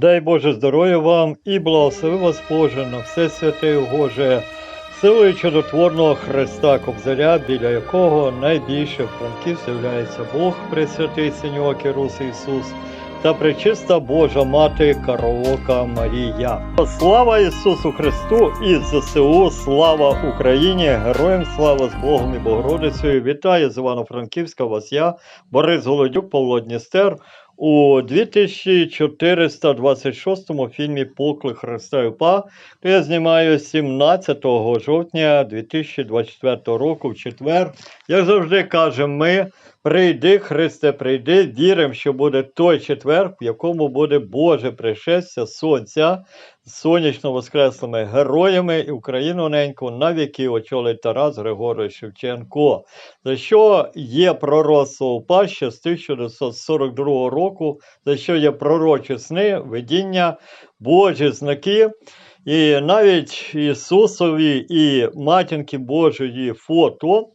Дай Боже здоров'я вам і благослови вас Боже на все святе Боже, силою чудотворного Христа Кобзаря, біля якого найбільше в Франківську являється Бог, Пресвятий Синьок Ірус Ісус та пречиста Божа Мати Караока Марія. Слава Ісусу Христу і ЗСУ, слава Україні, героям слава з Богом і Богородицею. Вітаю з Івано-Франківська вас я, Борис Голодюк, Павло Дністер у 2426 фільмі Покли Христа і Па, я знімаю 17 жовтня 2024 року в четвер. Як завжди кажемо ми, прийди, Христе, прийди, віримо, що буде той четвер, в якому буде Боже пришестя Сонця сонячно воскреслими героями і Україну неньку на віки очолить Тарас Григорович Шевченко за що є пророцтво УПА ще з 1942 року, за що є пророчі сни, видіння, Божі знаки. І навіть Ісусові і Матінки Божої фото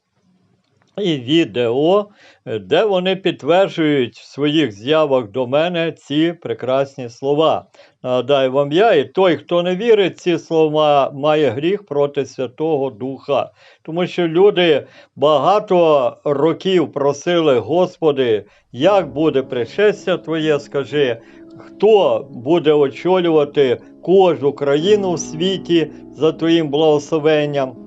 і відео, е, де вони підтверджують в своїх з'явах до мене ці прекрасні слова. Нагадаю вам я, і той, хто не вірить, ці слова має гріх проти Святого Духа. Тому що люди багато років просили, Господи, як буде пришестя Твоє, скажи, хто буде очолювати кожну країну в світі за Твоїм благословенням?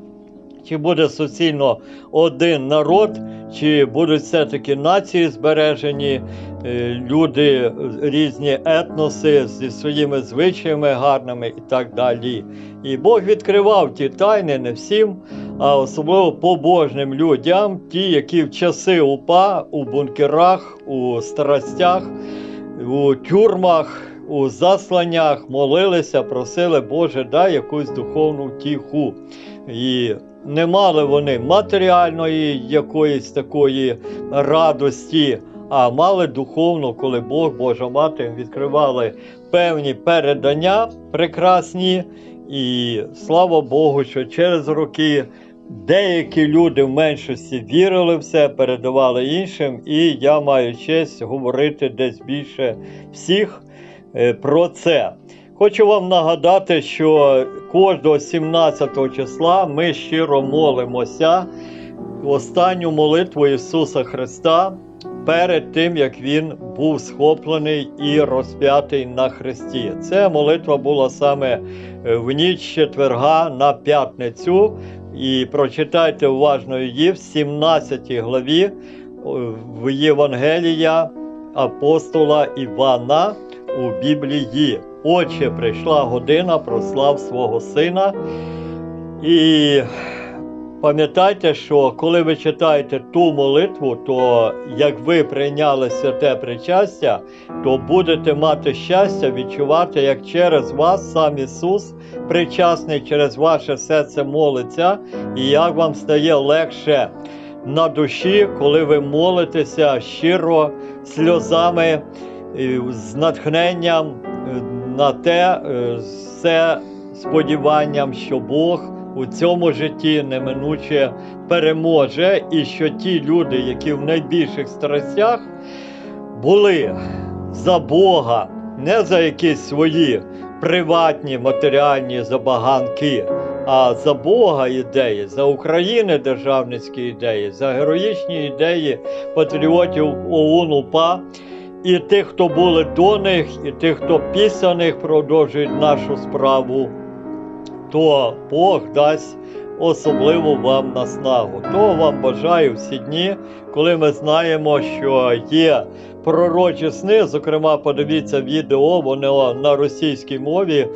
Чи буде суцільно один народ, чи будуть все-таки нації збережені, е, люди, різні етноси зі своїми звичаями гарними і так далі. І Бог відкривав ті тайни не всім, а особливо побожним людям, ті, які в часи упа у бункерах, у страстях, у тюрмах, у засланнях молилися, просили, Боже, дай якусь духовну втіху. І не мали вони матеріальної якоїсь такої радості, а мали духовну, коли Бог, Божа Мати відкривали певні передання прекрасні. І слава Богу, що через роки деякі люди в меншості вірили в це, передавали іншим, і я маю честь говорити десь більше всіх е, про це. Хочу вам нагадати, що кожного 17 числа ми щиро молимося останню молитву Ісуса Христа перед тим, як Він був схоплений і розп'ятий на Христі. Ця молитва була саме е, в ніч четверга на п'ятницю. І прочитайте уважно її в 17 главі е, в Євангелія апостола Івана у Біблії. Отче, прийшла година, прослав свого сина. І пам'ятайте, що коли ви читаєте ту молитву, то як ви прийняли святе причастя, то будете мати щастя відчувати, як через вас сам Ісус причасний, через ваше серце молиться, і як вам стає легше на душі, коли ви молитеся щиро, сльозами, з натхненням на те е, все сподіванням, що Бог у цьому житті неминуче переможе, і що ті люди, які в найбільших страстях були за Бога, не за якісь свої приватні матеріальні забаганки, а за Бога ідеї, за України державницькі ідеї, за героїчні ідеї патріотів ОУН УПА. І тих, хто були до них, і тих, хто після них продовжують нашу справу, то Бог дасть особливо вам наснагу. Того вам бажаю всі дні, коли ми знаємо, що є пророчі сни. Зокрема, подивіться відео, воно на російській мові.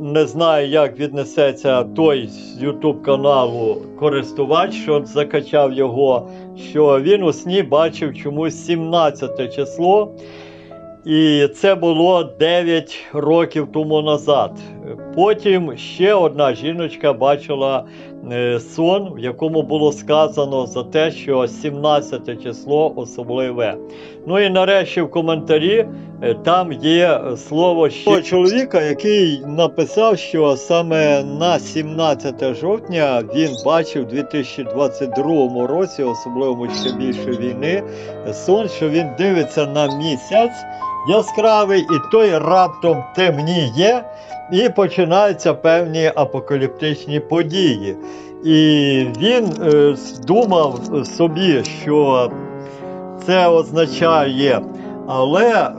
Не знаю, як віднесеться той з Ютуб каналу користувач, що закачав його, що він у сні бачив чомусь 17 число. І це було 9 років тому назад. Потім ще одна жіночка бачила е, сон, в якому було сказано за те, що 17 число особливе. Ну і нарешті в коментарі е, там є слово ще чоловіка, який написав, що саме на 17 жовтня він бачив у 2022 році, особливо ще більше війни, сон, що він дивиться на місяць. Яскравий, і той раптом темніє, і починаються певні апокаліптичні події. І він е, думав собі, що це означає. Але, е,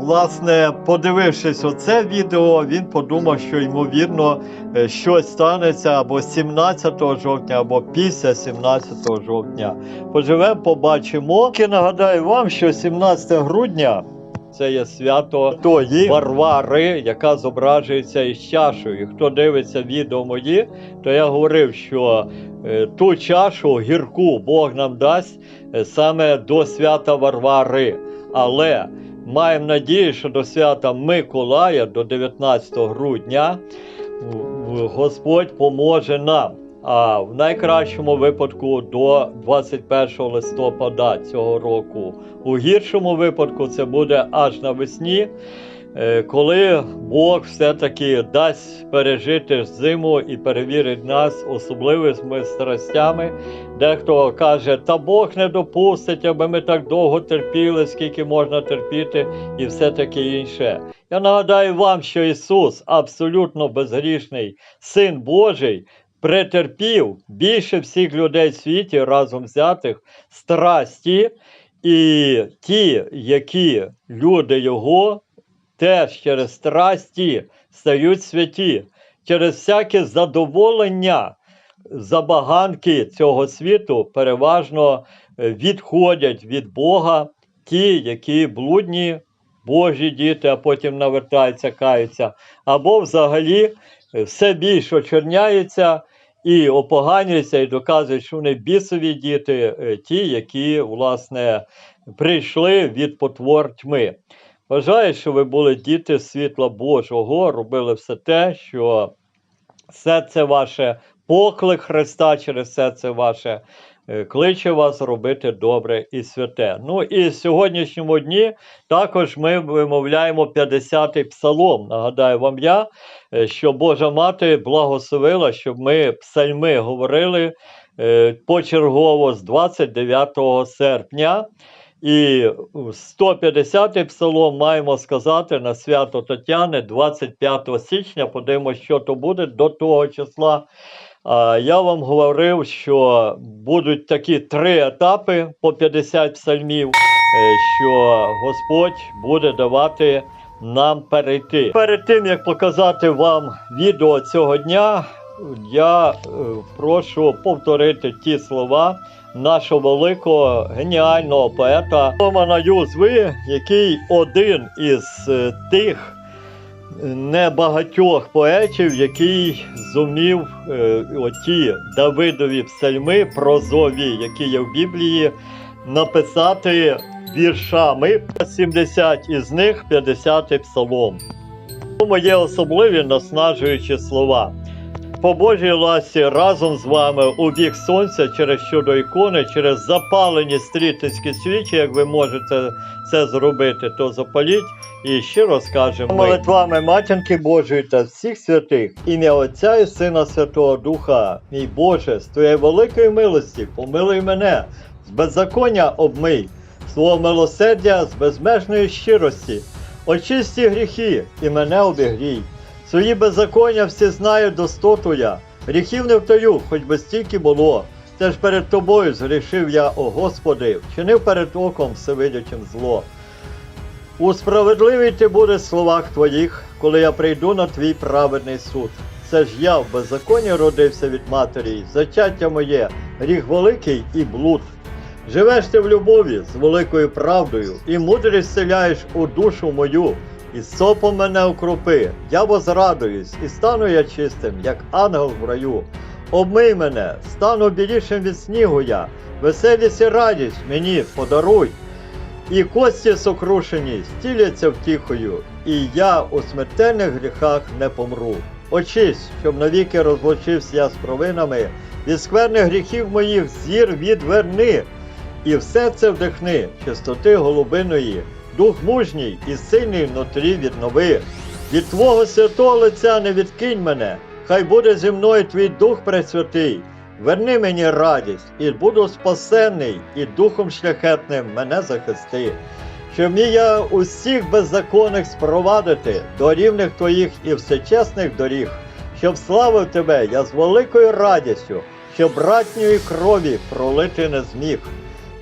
власне, подивившись оце відео, він подумав, що ймовірно е, щось станеться або 17 жовтня, або після 17 жовтня. Поживемо, побачимо. І нагадаю вам, що 17 грудня це є свято тої Варвари, яка зображується із чашею. Хто дивиться відео мої, то я говорив, що е, ту чашу гірку Бог нам дасть е, саме до свята Варвари. Але маємо надію, що до свята Миколая, до 19 грудня, Господь поможе нам. А в найкращому випадку до 21 листопада цього року. У гіршому випадку це буде аж навесні, е, коли Бог все-таки дасть пережити зиму і перевірить нас особливими страстями. Дехто каже, та Бог не допустить, аби ми так довго терпіли, скільки можна терпіти, і все таке інше. Я нагадаю вам, що Ісус, абсолютно безгрішний Син Божий, претерпів більше всіх людей в світі разом взятих страсті, і ті, які люди Його, теж через страсті стають святі, через всяке задоволення забаганки цього світу переважно е, відходять від Бога ті, які блудні Божі діти, а потім навертаються, каються, або взагалі е, все більше очерняються і опоганюються, і доказують, що вони бісові діти, е, ті, які, власне, прийшли від потвор тьми. Вважаю, що ви були діти світла Божого, робили все те, що все це ваше поклик Христа через все це ваше кличе вас робити добре і святе. Ну і в сьогоднішньому дні також ми вимовляємо 50-й псалом. Нагадаю вам я, е, що Божа Мати благословила, щоб ми псальми говорили е, почергово з 29 серпня. І 150-й псалом маємо сказати на свято Тетяни 25 січня. Подивимося, що то буде до того числа. А, Я вам говорив, що будуть такі три етапи по 50 псальмів, е, що Господь буде давати нам перейти. Перед тим як показати вам відео цього дня, я е, прошу повторити ті слова нашого великого геніального поета Романа Юзви, який один із е, тих небагатьох поетів, який зумів е, оті Давидові псальми прозові, які є в Біблії, написати віршами 70 із них 50 псалом. Тому є особливі наснажуючі слова. По Божій ласі разом з вами у бік сонця через чудо ікони, через запалені стрітицькі свічі, як ви можете це зробити, то запаліть і щиро скажемо. Молитвами Матінки Божої та всіх святих, ім'я Отця і Сина Святого Духа, мій Боже, з твоєї великої милості, помилуй мене, з беззаконня обмий, свого милосердя з безмежної щирості, очисті гріхи і мене обігрій. Свої беззаконня всі знаю достоту я, гріхів не втаю, хоч би стільки було. Це ж перед тобою згрішив я, о Господи, вчинив перед оком всевидячим зло. У справедливій ти будеш в словах твоїх, коли я прийду на твій праведний суд. Це ж я в беззаконні родився від матері, зачаття моє, гріх великий і блуд. Живеш ти в любові з великою правдою, і мудрість селяєш у душу мою, і сопом мене укропи. Я возрадуюсь, і стану я чистим, як ангел в раю. Обмий мене, стану білішим від снігу я, веселість і радість мені подаруй. І кості сокрушені стіляться втіхою, і я у смертельних гріхах не помру. Очись, щоб навіки розлучився я з провинами, від скверних гріхів моїх зір відверни, і все це вдихни, чистоти голубиної, дух мужній і сильний внутрі віднови. Від Твого святого лиця не відкинь мене, хай буде зі мною твій дух пресвятий. Верни мені радість, і буду спасенний, і духом шляхетним мене захисти. щоб міг я усіх беззаконних спровадити до рівних твоїх і всечесних доріг, щоб славив тебе я з великою радістю, щоб братньої крові пролити не зміг.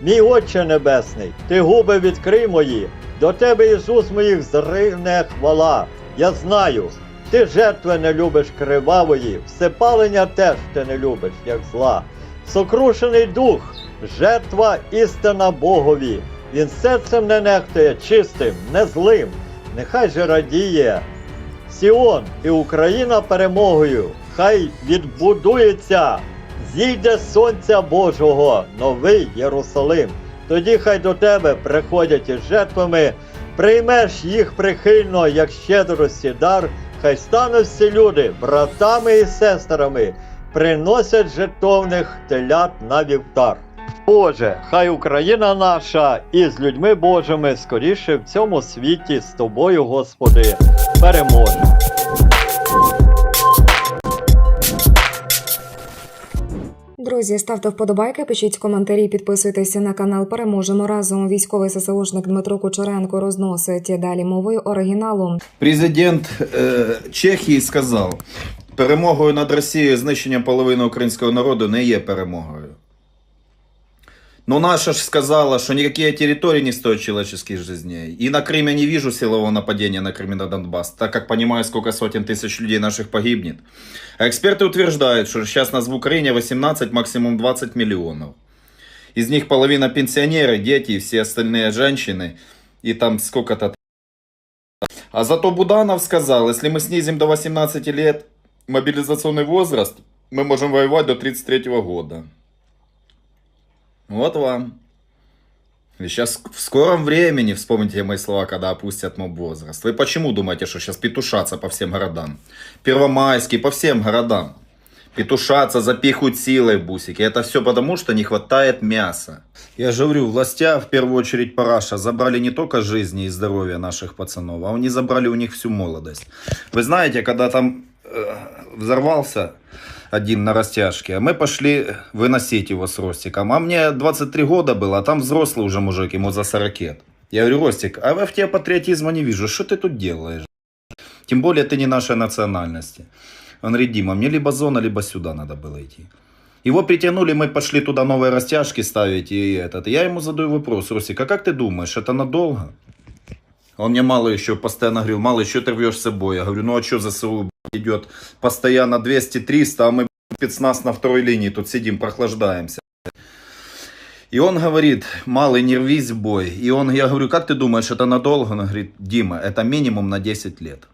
Мій Отче Небесний, ти губи відкрий мої, до тебе Ісус моїх зригне хвала. Я знаю, ти жертви не любиш кривавої, всепалення теж ти не любиш, як зла. Сокрушений дух, жертва істина Богові. Він серцем не нехтує чистим, не злим. Нехай же радіє. Сіон і Україна перемогою, хай відбудується, зійде сонця Божого, новий Єрусалим. Тоді хай до тебе приходять із жертвами, приймеш їх прихильно, як щедрості дар, хай стануть всі люди, братами і сестрами, приносять жертовних телят на вівтар. Боже, хай Україна наша і з людьми Божими скоріше в цьому світі з тобою, Господи, переможе. Друзі, ставте вподобайки, пишіть коментарі, підписуйтеся на канал. Переможемо разом. Військовий ССОшник Дмитро Кучеренко розносить далі мовою оригіналу. Президент е, Чехії сказав: перемогою над Росією знищення половини українського народу не є перемогою. Но наша ж сказала, что никакие территории не стоят человеческих жизней. И на Крым я не вижу силового нападения на Крым и на Донбасс, так как понимаю, сколько сотен тысяч людей наших погибнет. А эксперты утверждают, что сейчас нас в Украине 18, максимум 20 миллионов. Из них половина пенсионеры, дети и все остальные женщины. И там сколько-то а зато Буданов сказал, если мы снизим до 18 лет мобилизационный возраст, мы можем воевать до 33 года. Вот вам. Сейчас в скором времени, вспомните мои слова, когда опустят моб возраст. Вы почему думаете, что сейчас петушатся по всем городам? Первомайский, по всем городам. Петушатся, запихивают силой в бусики. Это все потому, что не хватает мяса. Я же говорю, властя, в первую очередь Параша, забрали не только жизни и здоровье наших пацанов, а они забрали у них всю молодость. Вы знаете, когда там э, взорвался один на растяжке, а мы пошли выносить его с Ростиком. А мне 23 года было, а там взрослый уже мужик, ему за 40 лет. Я говорю, Ростик, а в тебе патриотизма не вижу, что ты тут делаешь? Тем более ты не нашей национальности. Он говорит, Дима, мне либо зона, либо сюда надо было идти. Его притянули, мы пошли туда новые растяжки ставить и этот. Я ему задаю вопрос, Ростик, а как ты думаешь, это надолго? Он мне мало еще постоянно говорил, мало еще ты рвешь с собой. Я говорю, ну а что ЗСУ блядь, идет постоянно 200-300, а мы спецназ на второй линии тут сидим, прохлаждаемся. И он говорит, малый, не рвись в бой. И он, я говорю, как ты думаешь, это надолго? Он говорит, Дима, это минимум на 10 лет.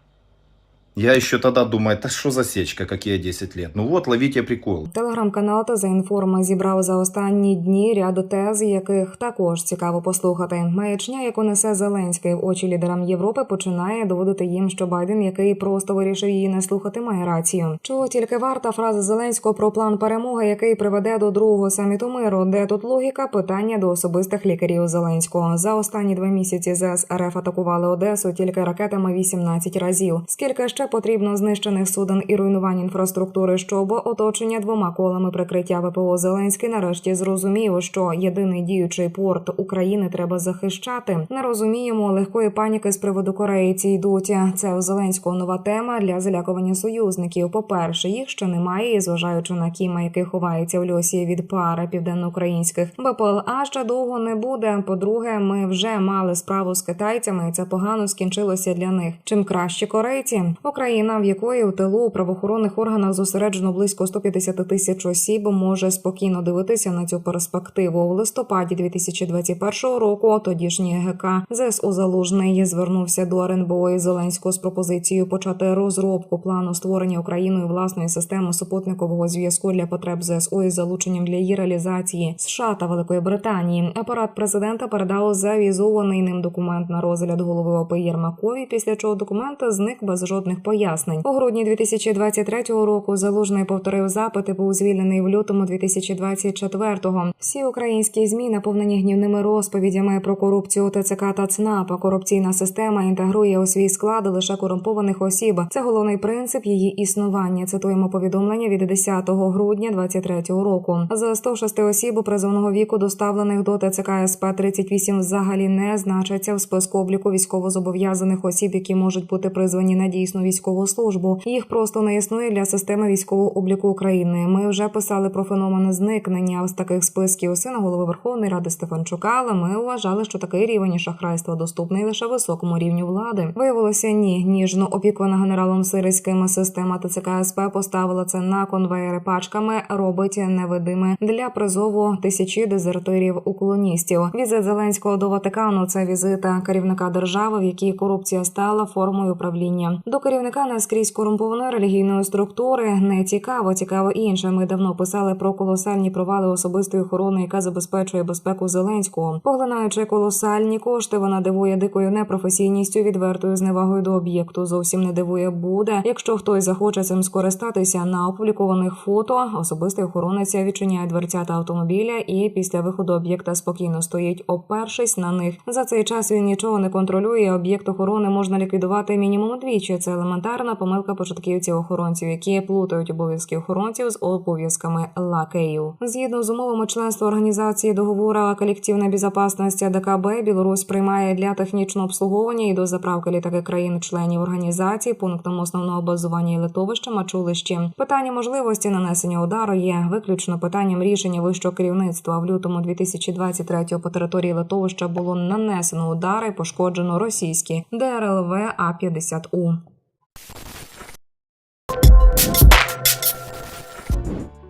Я еще тогда думаю, да что за сечка, какие 10 лет? Ну вот, ловите прикол. Телеграм-канал та за інформа зібрав за останні дні ряд тез, яких також цікаво послухати. Маячня, яку несе Зеленський в очі лідерам Європи, починає доводити їм, що Байден, який просто вирішив її не слухати, має рацію. Чого тільки варта фраза Зеленського про план перемоги, який приведе до другого саміту миру, де тут логіка питання до особистих лікарів Зеленського. За останні два місяці ЗС РФ атакували Одесу тільки ракетами 18 разів. Скільки ще потрібно знищених суден і руйнувань інфраструктури, щоб оточення двома колами прикриття ВПО Зеленський нарешті зрозумів, що єдиний діючий порт України треба захищати. Не розуміємо легкої паніки з приводу Кореї. Ці йдуть. Це у Зеленського нова тема для залякування союзників. По перше, їх ще немає, і зважаючи на Кіма, який ховається в льосі від пари південноукраїнських БПЛА ще довго не буде. По-друге, ми вже мали справу з китайцями, і це погано скінчилося для них. Чим краще корейці, Україна, в якої у тилу у правоохоронних органах зосереджено близько 150 тисяч осіб, може спокійно дивитися на цю перспективу. У листопаді 2021 року тодішній ГК ЗСУ Залужний звернувся до РНБО і Зеленського з пропозицією почати розробку плану створення Україною власної системи супутникового зв'язку для потреб ЗСУ із залученням для її реалізації США та Великої Британії. Апарат президента передав завізований ним документ на розгляд голови ОП Єрмакові, після чого документ зник без жодних пояснень. У грудні 2023 року залужний повторив запити, був звільнений в лютому 2024-го. Всі українські змі наповнені гнівними розповідями про корупцію ТЦК та ЦНАП. Корупційна система інтегрує у свій склад лише корумпованих осіб. Це головний принцип її існування. Цитуємо повідомлення від 10 грудня 2023 року. З 106 осіб призовного віку, доставлених до ТЦК СП 38 взагалі не значаться в списку обліку військовозобов'язаних осіб, які можуть бути призвані на дійсну військову службу. Їх просто не існує для системи військового обліку України. Ми вже писали про феномен зникнення з таких списків сина голови Верховної Ради Стефанчука, але ми вважали, що такий рівень шахрайства доступний лише високому рівню влади. Виявилося ні. Ніжно опікувана генералом Сирським система ТЦК СП поставила це на конвейери пачками, робить невидиме для призову тисячі дезертирів уклоністів. Візит Зеленського до Ватикану це візита керівника держави, в якій корупція стала формою управління. До керівника наскрізь корумпованої релігійної структури не цікаво, цікаво інше. Ми давно писали про колосальні провали особистої охорони, яка забезпечує безпеку Зеленського. Поглинаючи колосальні кошти, вона дивує дикою непрофесійністю, відвертою зневагою до об'єкту. Зовсім не дивує буде, якщо хтось захоче цим скористатися на опублікованих фото. Особистий охоронець відчиняє дверцята автомобіля і після виходу об'єкта спокійно стоїть, опершись на них. За цей час він нічого не контролює. Об'єкт охорони можна ліквідувати мінімум двічі. Це елементарна помилка початківців охоронців, які плутають обов'язки охоронців з обов'язками лакеїв. Згідно з умовами членства організації договора колективна безпечність ДКБ, Білорусь приймає для технічного обслуговування і до заправки літаки країн-членів організації пунктом основного базування і литовища Мачулищі. Питання можливості нанесення удару є виключно питанням рішення вищого керівництва. В лютому 2023 по території литовища було нанесено удари, пошкоджено російські ДРЛВ А-50У.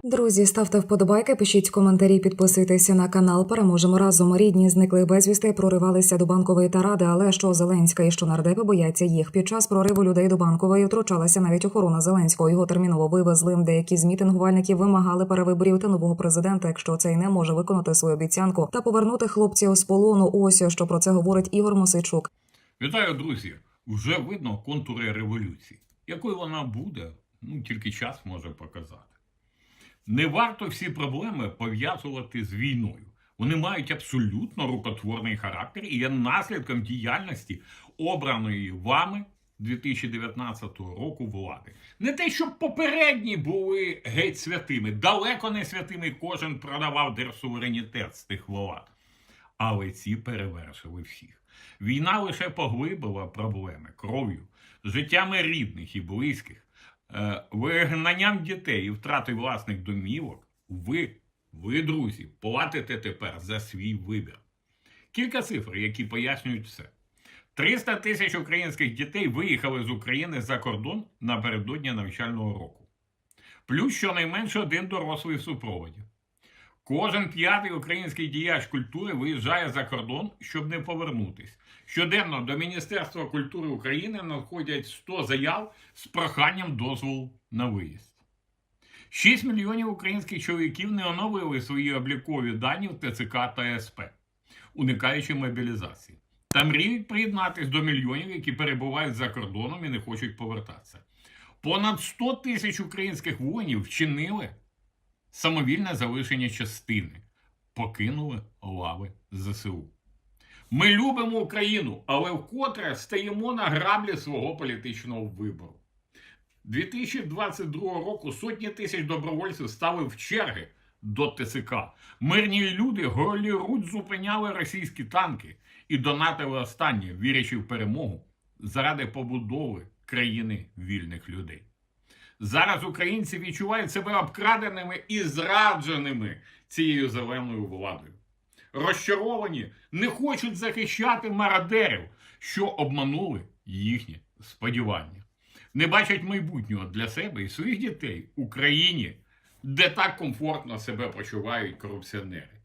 Друзі, ставте вподобайки, пишіть коментарі, підписуйтеся на канал. Переможемо разом. Рідні зникли безвісти, проривалися до банкової та ради. Але що Зеленська і що нардепи бояться їх. Під час прориву людей до банкової втручалася навіть охорона Зеленського. Його терміново вивезли. Деякі з мітингувальників вимагали перевиборів та нового президента, якщо цей не може виконати свою обіцянку та повернути хлопців з полону. Ось що про це говорить Ігор Мосичук. Вітаю, друзі! Вже видно контури революції. Якою вона буде, ну тільки час може показати. Не варто всі проблеми пов'язувати з війною. Вони мають абсолютно рукотворний характер і є наслідком діяльності обраної вами 2019 року влади. Не те, щоб попередні були геть святими, далеко не святими, кожен продавав держсуверенітет з тих влад. Але ці перевершили всіх. Війна лише поглибила проблеми кров'ю, життями рідних і близьких, е, вигнанням дітей і втрати власних домівок. Ви, ви, друзі, платите тепер за свій вибір. Кілька цифр, які пояснюють все. 300 тисяч українських дітей виїхали з України за кордон напередодні навчального року. Плюс щонайменше один дорослий в супроводі. Кожен п'ятий український діяч культури виїжджає за кордон, щоб не повернутись. Щоденно до Міністерства культури України надходять 100 заяв з проханням дозволу на виїзд. 6 мільйонів українських чоловіків не оновили свої облікові дані в ТЦК та СП, уникаючи мобілізації. Та мріють приєднатись до мільйонів, які перебувають за кордоном і не хочуть повертатися. Понад 100 тисяч українських воїнів вчинили самовільне залишення частини, покинули лави ЗСУ. Ми любимо Україну, але вкотре стаємо на граблі свого політичного вибору. 2022 року сотні тисяч добровольців стали в черги до ТСК. Мирні люди голі-руть зупиняли російські танки і донатили останнє, вірячи в перемогу заради побудови країни вільних людей. Зараз українці відчувають себе обкраденими і зрадженими цією зеленою владою. Розчаровані не хочуть захищати мародерів, що обманули їхні сподівання. Не бачать майбутнього для себе і своїх дітей в Україні, де так комфортно себе почувають корупціонери.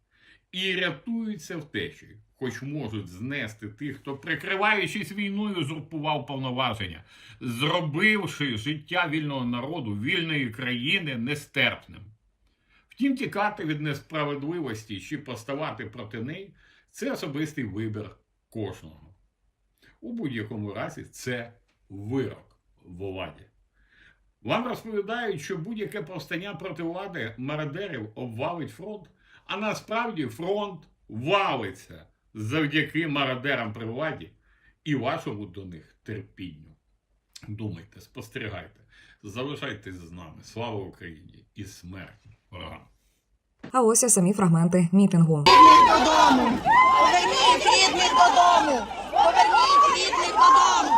І рятуються втечею, хоч можуть знести тих, хто, прикриваючись війною, узурпував повноваження, зробивши життя вільного народу, вільної країни нестерпним. Втім, тікати від несправедливості чи поставати проти неї це особистий вибір кожного. У будь-якому разі це вирок. владі. Вам розповідають, що будь-яке повстання проти влади мародерів обвалить фронт, а насправді фронт валиться завдяки мародерам при владі і вашому до них терпінню. Думайте, спостерігайте, залишайтесь з нами. Слава Україні і смерть ворогам! А ось і самі фрагменти мітингу. додому. Поверніть рідних додому. Поверніть рідних додому.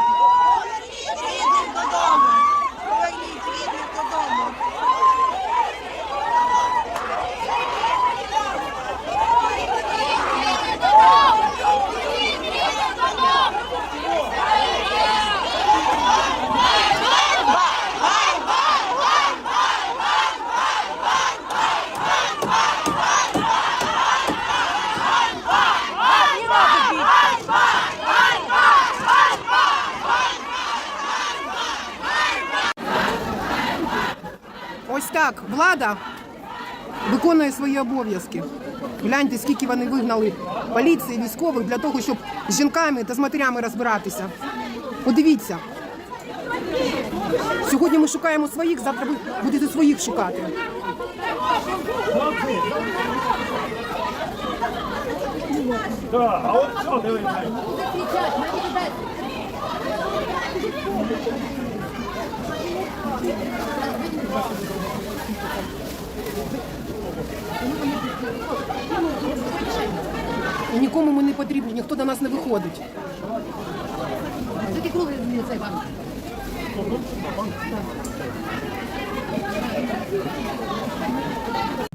Так влада виконує свої обов'язки. Гляньте, скільки вони вигнали поліції, військових для того, щоб з жінками та з матерями розбиратися. Подивіться. Сьогодні ми шукаємо своїх, завтра ви будете своїх шукати. І нікому ми не потрібні, ніхто до нас не виходить.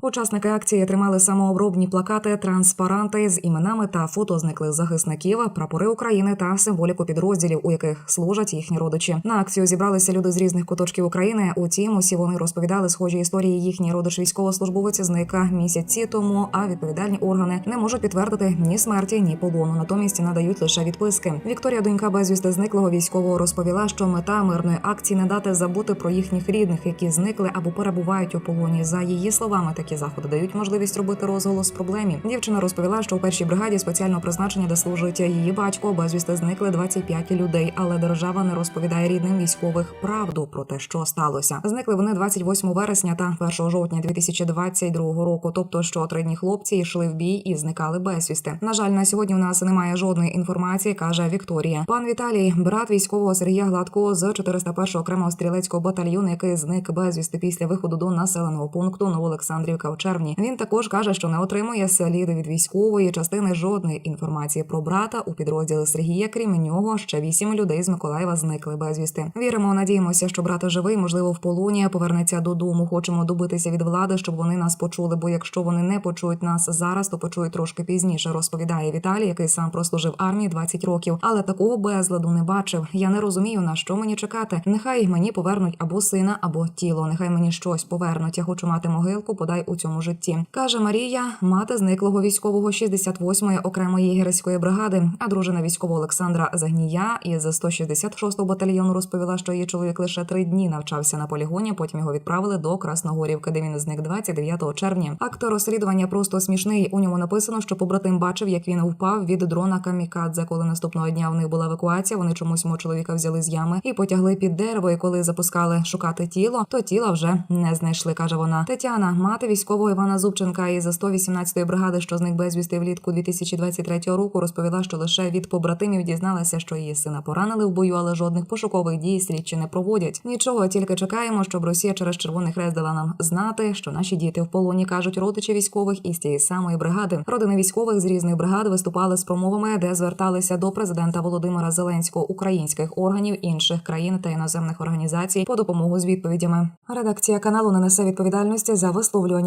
Учасники акції тримали самообробні плакати, транспаранти з іменами та фото зниклих захисників, прапори України та символіку підрозділів, у яких служать їхні родичі. На акцію зібралися люди з різних куточків України. Утім, усі вони розповідали схожі історії. Їхній родич військовослужбовець зник місяці тому. А відповідальні органи не можуть підтвердити ні смерті, ні полону. Натомість надають лише відписки. Вікторія, донька безвісти зниклого військового, розповіла, що мета мирної акції не дати забути про їхніх рідних, які зникли або перебувають у полоні. За її словами, такі заходи дають можливість робити розголос проблемі. Дівчина розповіла, що у першій бригаді спеціального призначення, де служить її батько, безвісти зникли 25 людей, але держава не розповідає рідним військових правду про те, що сталося. Зникли вони 28 вересня та 1 жовтня 2022 року. Тобто, що три дні хлопці йшли в бій і зникали безвісти. На жаль, на сьогодні у нас немає жодної інформації, каже Вікторія. Пан Віталій, брат військового Сергія Гладкого з 401 окремого стрілецького батальйону, який зник безвісти після виходу до населеного пункту Новоолександрівка у червні. Він також каже, що не отримує сліди від військової частини жодної інформації про брата у підрозділі Сергія. Крім нього, ще вісім людей з Миколаєва зникли безвісти. Віримо, надіємося, що брат живий, можливо, в полоні повернеться додому. Хочемо добитися від влади, щоб вони нас почули. Бо якщо вони не почують нас зараз, то почують трошки пізніше. Розповідає Віталій, який сам прослужив армії 20 років, але такого безладу не бачив. Я не розумію на що мені чекати. Нехай мені повернуть або сина, або тіло. Нехай мені щось повернуть. Я хочу мати могилку, подай у цьому житті. каже Марія, мати зниклого військового 68-ї окремої єгерської бригади. А дружина військового Олександра Загнія із 166-го батальйону розповіла, що її чоловік лише три дні навчався на полігоні. Потім його відправили до Красногорівки, де він зник 29 червня. Акт розслідування просто смішний. У ньому написано, що побратим бачив, як він впав від дрона камікадзе. Коли наступного дня в них була евакуація, вони чомусь мого чоловіка взяли з ями і потягли під дерево. І коли запускали шукати тіло, то тіла вже не знайшли. каже вона. Тетяна, мати військового Івана Зубченка із 118-ї бригади, що зник безвісти влітку 2023 року, розповіла, що лише від побратимів дізналася, що її сина поранили в бою, але жодних пошукових дій слідчі не проводять. Нічого, тільки чекаємо, щоб Росія через Червоний Хрест дала нам знати, що наші діти в полоні кажуть родичі військових із тієї самої бригади. Родини військових з різних бригад виступали з промовами, де зверталися до президента Володимира Зеленського, українських органів інших країн та іноземних організацій по допомогу з відповідями. Редакція каналу не несе відповідальності за висловлювання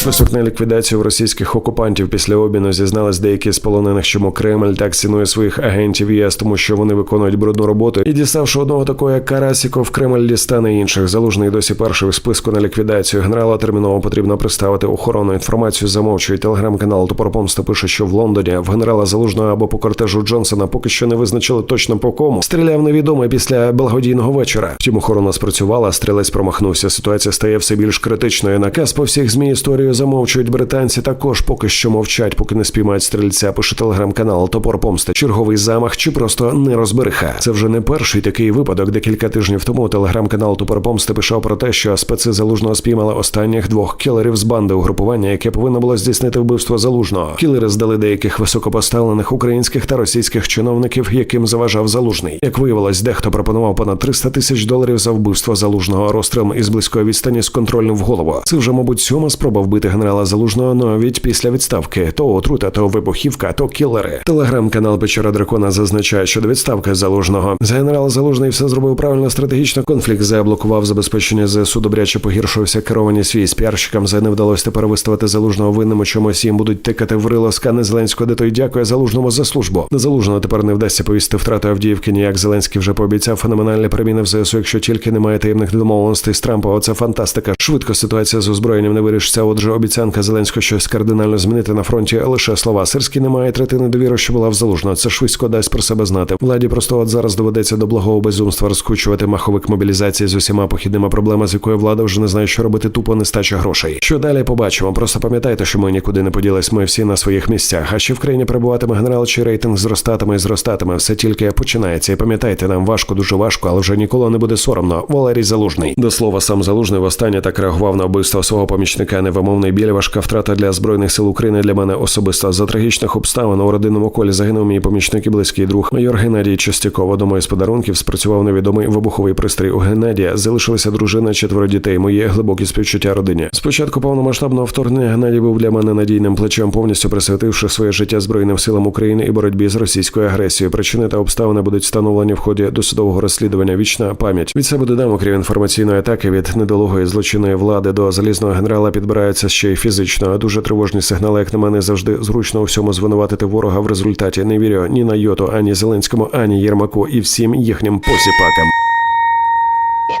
Список на ліквідацію російських окупантів після обміну зізнались деякі з полонених, чому Кремль так цінує своїх агентів ЄС, тому що вони виконують брудну роботу. І діставши одного такого, як Карасіков, Кремль дістане інших. Залужний досі перший у списку на ліквідацію. Генерала терміново потрібно приставити охорону. Інформацію замовчує телеграм-канал Топоропомста пише, що в Лондоні в генерала Залужного або по кортежу Джонсона поки що не визначили точно по кому. Стріляв невідомий після благодійного вечора. Втім, охорона спрацювала, стрілець промахнувся. Ситуація стає все більш критичною. Наказ по всіх змі історію замовчують британці. Також поки що мовчать, поки не спіймають стрільця. Пише телеграм-канал Топор Помсти. Черговий замах чи просто нерозбериха. Це вже не перший такий випадок. Декілька тижнів тому телеграм-канал Топор Помсти писав про те, що специ залужного спіймали останніх двох кілерів з банди угрупування, яке повинно було здійснити вбивство залужного. Кілери здали деяких високопоставлених українських та російських чиновників, яким заважав залужний. Як виявилось, дехто пропонував понад 300 тисяч доларів за вбивство залужного розстрілом із близької відстані з контрольним в голову. Це вже, мабуть, сьома спроба вбити генерала залужного навіть після відставки. То отрута, то вибухівка, то кілери. Телеграм-канал Печера Дракона зазначає, що до відставки залужного з генерал залужний все зробив правильно стратегічно. Конфлікт заблокував забезпечення ЗСУ добряче погіршився керованість військ. Піарщикам за не вдалося тепер виставити залужного винним у чомусь їм будуть тикати в рило скани Зеленського, де той дякує залужному за службу. Залужного тепер не вдасться повісти втрату Авдіївки. Ніяк Зеленський вже пообіцяв феноменальні переміни в ЗСУ, якщо тільки немає таємних домовленостей з Трампа. Оце фантастика. Швидко ситуація з озброєнням не вирішиться. Отже, обіцянка Зеленського щось кардинально змінити на фронті лише слова. Сирський немає третини довіри, що була в залужного. Це швидко дасть про себе знати. Владі просто от зараз доведеться до благого безумства розкручувати маховик мобілізації з усіма похідними проблемами, з якою влада вже не знає, що робити тупо нестача грошей. Що далі побачимо? Просто пам'ятайте, що ми нікуди не поділись. Ми всі на своїх місцях. А ще в країні перебуватиме генерал, чи рейтинг зростатиме і зростатиме. Все тільки починається. І пам'ятайте, нам важко, дуже важко, але вже ніколи не буде соромно. Валерій Залужний. До слова, сам Залужний востаннє так реагував на вбивство свого помічника. Невимовний біль, важка втрата для збройних сил України для мене особисто. За трагічних обставин у родинному колі загинув мій помічник і близький друг. Майор Геннадій Чистяков. Одному із подарунків спрацював невідомий вибуховий пристрій у Геннадія. Залишилася дружина, четверо дітей. Моє глибокі співчуття родині. Спочатку повномасштабного вторгнення Геннадій був для мене надійним плечем, повністю присвятивши своє життя збройним силам України і боротьбі з російською агресією. Причини та обставини будуть встановлені в ході досудового розслідування. Вічна пам'ять від себе додам, окрім інформаційної атаки від недолугої злочинної влади до залізного генерала підбираються ще й фізично. а Дуже тривожні сигнали, як на мене, завжди зручно у всьому звинуватити ворога в результаті. Не вірю ні на йоту, ані Зеленському, ані Єрмаку і всім їхнім посіпакам.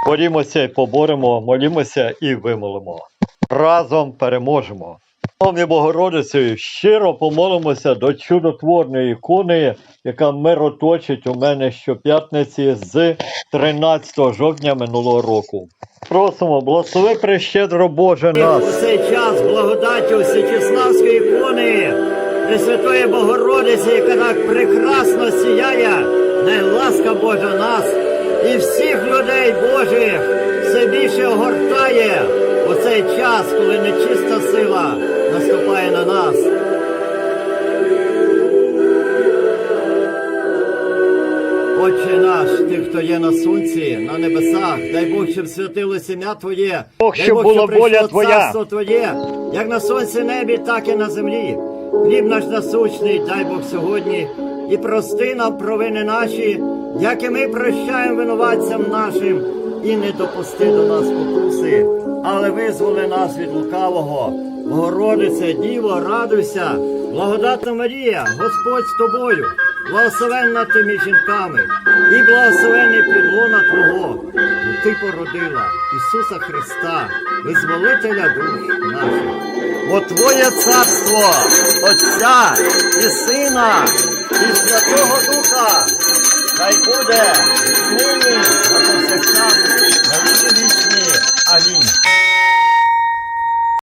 Борімося і поборемо, молімося і вимолимо. Разом переможемо. Шановні Богородиці, щиро помолимося до чудотворної ікони, яка мироточить у мене щоп'ятниці з 13 жовтня минулого року. Просимо, благослови прещедро Боже нас. цей час благодаттю Січеславської ікони Пресвятої Богородиці, яка так прекрасно сіяє, най ласка Божа нас і всіх людей Божих все більше огортає у цей час, коли нечиста сила наступає на нас. Отче наш, ти, хто є на сонці, на небесах, дай Бог, щоб святилося ім'я Твоє, Бог, дай щоб Бог, була прийшло воля Твоя. царство Твоє, як на сонці небі, так і на землі. Хліб наш насущний, дай Бог сьогодні, і прости нам провини наші, як і ми прощаємо винуватцям нашим, і не допусти до нас покуси, але визволи нас від лукавого. Богородице, Діво, радуйся, благодатна Марія, Господь з тобою, благословенна ти між жінками, і благословенний підлона Твого, бо ти породила Ісуса Христа, визволителя душ наших. Бо Твоє царство, Отця і Сина, і Святого Духа, Хай буде нині, а повсякчас, на віки вічні. Амінь.